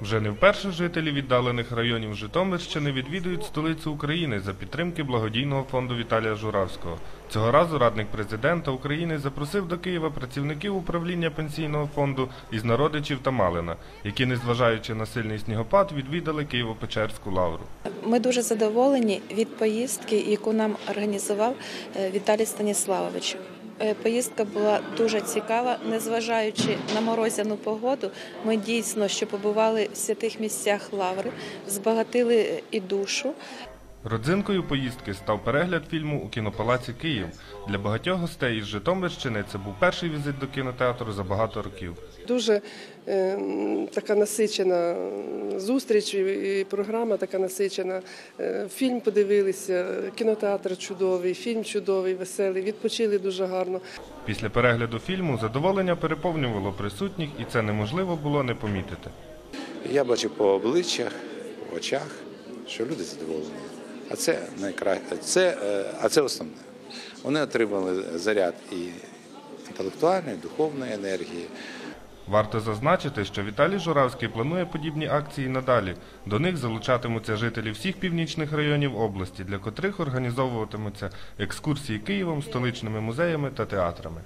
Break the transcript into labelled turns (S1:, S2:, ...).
S1: Вже не вперше жителі віддалених районів Житомирщини відвідують столицю України за підтримки благодійного фонду Віталія Журавського. Цього разу радник президента України запросив до Києва працівників управління пенсійного фонду із народичів та Малина, які, незважаючи на сильний снігопад, відвідали Києво-Печерську лавру.
S2: Ми дуже задоволені від поїздки, яку нам організував е, Віталій Станіславович. Е, Поїздка була дуже цікава, незважаючи на морозяну погоду. Ми дійсно, що побували в святих місцях лаври, збагатили і душу.
S1: Родзинкою поїздки став перегляд фільму у кінопалаці Київ. Для багатьох гостей із Житомирщини це був перший візит до кінотеатру за багато років.
S3: Дуже е, така насичена зустріч і програма така насичена. Е, Фільм подивилися, кінотеатр чудовий, фільм чудовий, веселий, відпочили дуже гарно.
S1: Після перегляду фільму задоволення переповнювало присутніх, і це неможливо було не помітити.
S4: Я бачу по обличчях, в очах, що люди задоволені. А це найкраще, це, е, а це основне. Вони отримали заряд і інтелектуальної, і духовної енергії.
S1: Варто зазначити, що Віталій Журавський планує подібні акції надалі. До них залучатимуться жителі всіх північних районів області, для котрих організовуватимуться екскурсії Києвом, столичними музеями та театрами.